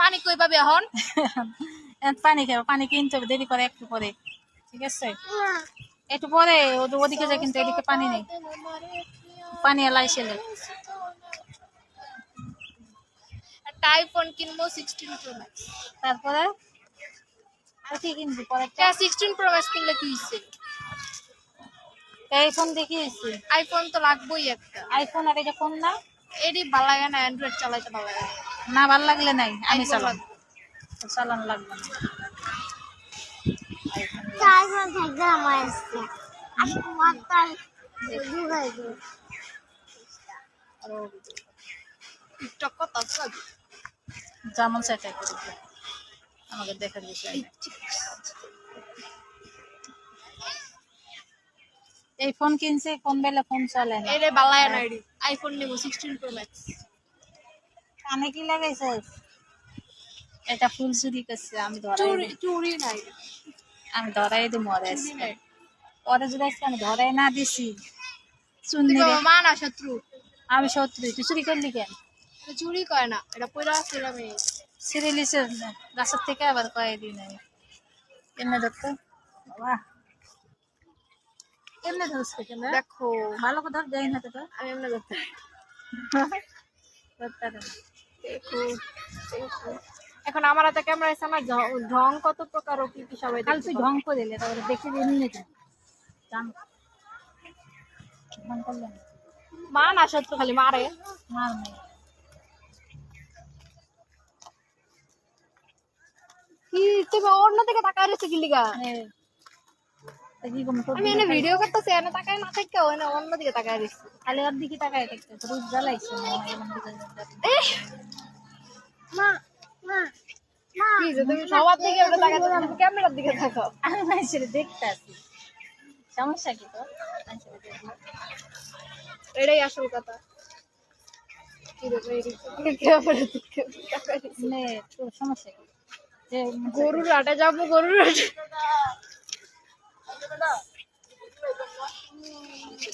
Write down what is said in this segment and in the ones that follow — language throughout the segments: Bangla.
পানি কই পাবে এখন? পানি খাব পানি কিনতে হবে দেরি করে একটু পরে। ঠিক আছে? একটু পরে ওদিকে যায় কিন্তু এদিকে পানি নেই। পানি এলাই আইফোন কিনবো সিক্সটিন প্রো ম্যাক্স তারপরে? আর কি কিনবি পরে সিক্সটিন প্রো ম্যাক্স কিনলে কি হয়েছে এই ফোন দেখিয়েছি আইফোন তো লাগবেই একটা। আইফোন আর এটা ফোন না? এডি ভালো লাগে না অ্যান্ড্রয়েড চালাইতে ভালো লাগে না। ভালো লাগলে নাই আমি চালান লাগবে। চালানো লাগবে? যেমন সেটাই করে আমাকে দেখার বিষয় এই ফোন কিনছে কোন বেলা ফোন চলে না? এরে ভালো না আইফোন নেব সিক্সটিন প্রো ম্যাক্স কানে কি লাগাইছিস এটা ফুল চুরি করছে আমি ধরাই চুরি নাই। আমি ধরাই দিই মরে আজকে। পরে যদি আজকে আমি ধরাই না দিছি দেখো, মা না শত্রু। আমি সত্যি তুই চুরি করলি কেন? চুরি করে না এটা পয়লা ছিল আমি সিরিলিসে গাছের থেকে আবার কয়েকদিন আমি কেমনে ধরতো বাবা। কেমনে ধরছে কেমনে দেখো। ভালো কথা যাই না তো। আমি এমনি ধরতে পারে। এখন আমার হাতে ক্যামেরা আছে আমার ঢং কত প্রকার ও কি কি সবাই দেখতে তুই ঢং করে দিলে তারপরে দেখে এমনি তো জান ঢং। করলে মা না শত্রু খালি মারে মার কি তুমি অন্য দিকে তাকায় রয়েছে কি লিগা? কি কম আমি এনে ভিডিও করতেছি এনে তাকায় না থাকে ওনে অন্য দিকে তাকায় রয়েছে খালি ওর দিকে তাকায় রোজ জ্বালাইছে মা মা মা কি যে তুমি সবার দিকে ওটা তাকাতে তুমি ক্যামেরার দিকে তাকাও। আমি মানুষের দেখতে সমস্যা কি তো এটাই আসল কথা। সমস্যা কি? গরুর হাটে যাব গরুর হাটে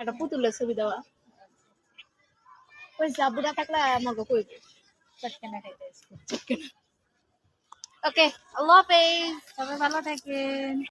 একটা পুতুলের ছবি দেওয়া ওই আব্বুরা থাকলে আমাকে কই চটকেনা খাইতে ওকে আল্লাহ হাফেজ। সবাই ভালো থাকেন।